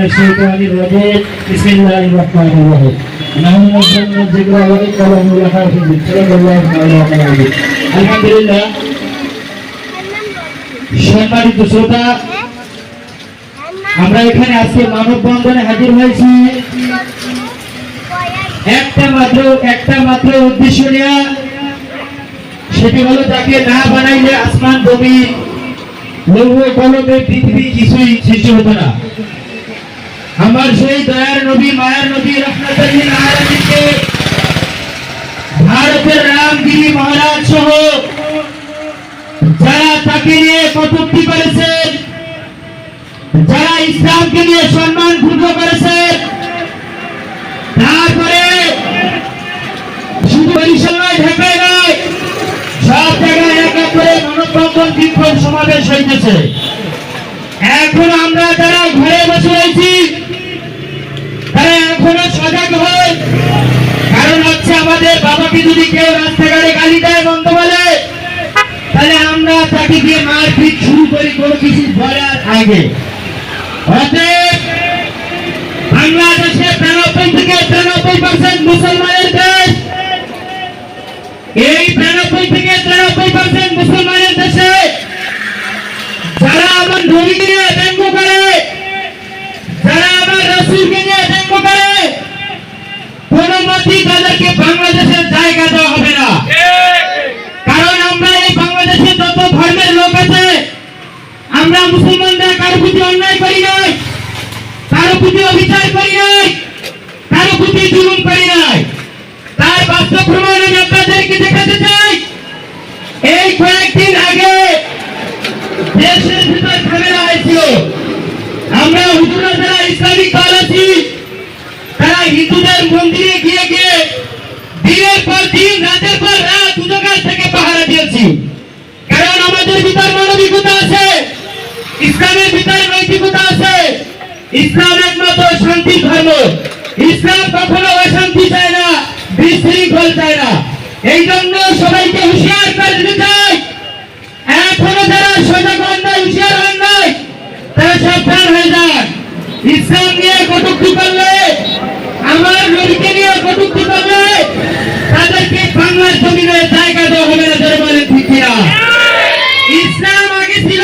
الشيطان الرجيم بسم الله الرحمن الرحيم نحن نزلنا الذكر وإنا له لحافظون صلى الله تعالى عليه الحمد لله সম্মানিত শ্রোতা আমরা এখানে আজকে মানববন্ধনে হাজির হয়েছি একটা মাত্র একটা মাত্র উদ্দেশ্য নেওয়া সেটি হলো তাকে না বানাইলে আসমান জমি লৌহ কলমে পৃথিবী কিছুই সৃষ্টি হতো না আমার সেই দয়ার নবী, মায়ার নবী রহমতুল্লিন ভারতের রামগিরি মহারাজ সহ যারা তাকে নিয়ে কটূক্তি করেছেন, যারা ইসলামকে নিয়ে সম্মান ক্ষুদ্র করেছেন, তারপরে শুধু বরিশালায় ঢাকায় নয়, সব জায়গায় এক করে মানববন্ধন বিক্ষোভ সমাবেশ হইতেছে। এখন আমরা যারা ঘরে বসে রয়েছি এখনও সজাগ হয় কারণ হচ্ছে আমাদের বাবাকে যদি কেউ রাস্তাঘাটে গালি দেয় বন্ধ বলে, তাহলে আমরা তাকে দিয়ে মারপিট শুরু করি কোনো কিছু বলার আগে। অতএব বাংলাদেশে থেকে তিরানব্বই পার্সেন্ট মুসলমানের দেশ। এই বিরানব্বই থেকে তিরানব্বই পার্সেন্ট মুসলমানের দেশে যারা আমার নবীকে নিয়ে ব্যঙ্গ করে যারা আমার রসুলকে নিয়ে ব্যঙ্গ করে কোন তাদেরকে বাংলাদেশের জায়গা দেওয়া হবে না। কারণ আমরা এই বাংলাদেশে যত ধর্মের লোক আছে, আমরা মুসলমানরা কারও প্রতি অন্যায় করি নাই, কারও প্রতি অবিচার করি নাই, কারও প্রতি জুলুম করি নাই। তার বাস্তব প্রমাণ আমি আপনাদেরকে দেখাতে চাই, এই কয়েকদিন আগে দেশের ভিতর ঝামেলা হয়েছিল। আমরা হুজুরা যারা ইসলামিক দল আছি, তারা হিন্দুদের মন্দিরে গিয়ে গিয়ে দিনের পর দিন রাতের পর রাত উদগার থেকে পাহারা দিয়েছি। কারণ আমাদের ভিতর মানবিকতা আছে, ইসলামের ভিতরে নৈতিকতা আছে। ইসলাম একমাত্র শান্তির ধর্ম। ইসলাম কখনো অশান্তি চায় না, বিশৃঙ্খল চায় না। এই জন্য সবাইকে হুঁশিয়ার করে দিতে চাই। এখনও যারা সজাগ হন নাই, হুঁশিয়ার হন নাই, তারা সাবধান হয়ে যান। ইসলাম নিয়ে কটুক্তি করলে, আমার নদীকে নিয়ে কটুক্তি করলে, তাদেরকে বাংলার জমিনে জায়গা দেওয়া হবে না যারা বলেন ঠিক কিনা ইসলাম আগে ছিল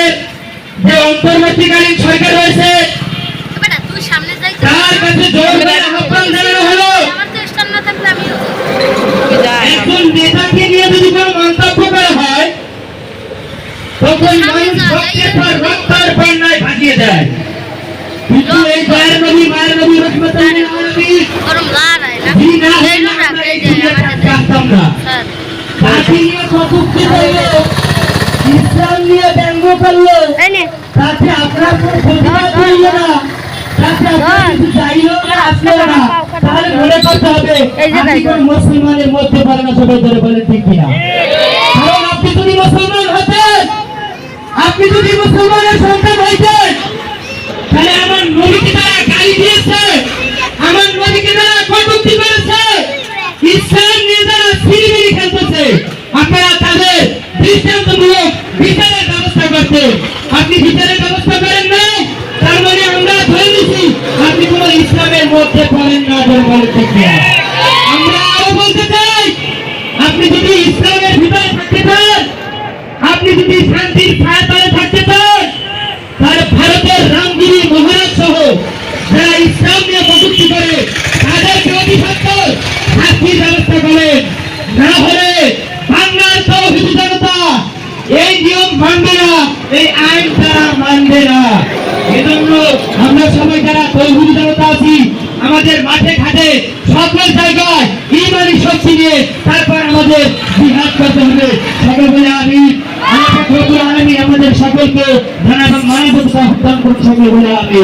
অন্তর্বর্তীকালীন সরকার রয়েছে। তার কাছে জোর আহ্বান জানানো হলো। আমার তো স্টান না একজন নেতাকে নিয়ে যদি কোনো মন্তব্য করা হয় তখন মানুষ রক্তের পর রক্তার বন্যায় ভাসিয়ে দেয়। কিন্তু এই মায়ের নবী মায়ের নবী রহমতুল্লাহ আলামিন গরম লাগায় না জি না। এই হলে লোকটা আমরা এই এই যে দুনিয়াতে আমাদের আসতাম না। স্যার তাকে নিয়ে কটূক্তি করল ইসলাম নিয়ে ব্যঙ্গ করল। তাতে আপনার কোনো প্রতিবাদ না। তাতে আপনার কিছু চাইলেও না আসলেও না। তাহলে মনে করতে হবে আপনি। কোন মুসলমানের মধ্যে পারে না সবাই ধরে বলেন ঠিক কিনা। কারণ আপনি যদি মুসলমান হতেন আপনি যদি মুসলমানের সন্তান হইতেন তাহলে আমার নবীকে তারা গালি দিয়েছে আমার নবীকে তারা কটূক্তি করেছে। ইসলাম নিয়ে তারা সিরিমিরি খেলতেছে আপনারা তাদের দৃষ্টান্তমূলক বিচারের ব্যবস্থা করতে আপনি বিচারের ব্যবস্থা করেন না, তার মানে আমরা ধরে নিছি আপনি কোন ইসলামের মধ্যে পড়েন না বলে বলে আমরা আরও বলতে চাই, আপনি যদি ইসলামের ভিতরে থাকতে চান, আপনি যদি শান্তির ছায়া তলে থাকতে চান, তাহলে ভারতের রামগিরি মহারাজ সহ যারা ইসলাম নিয়ে কটূক্তি করে, তাদেরকে অভিশপ্ত শাস্তির ব্যবস্থা করেন না হলে বাংলার তৌহিদ জনতা এই নিয়ম মানবে না এই আইন তারা আমাদের সকল জায়গায় ইমানি শক্তি নিয়ে তারপর আমাদের জিহাদ করতে হবে। বলে সকলকে ধন্যবাদ, মানবতা হত্যা সকল বলে আমি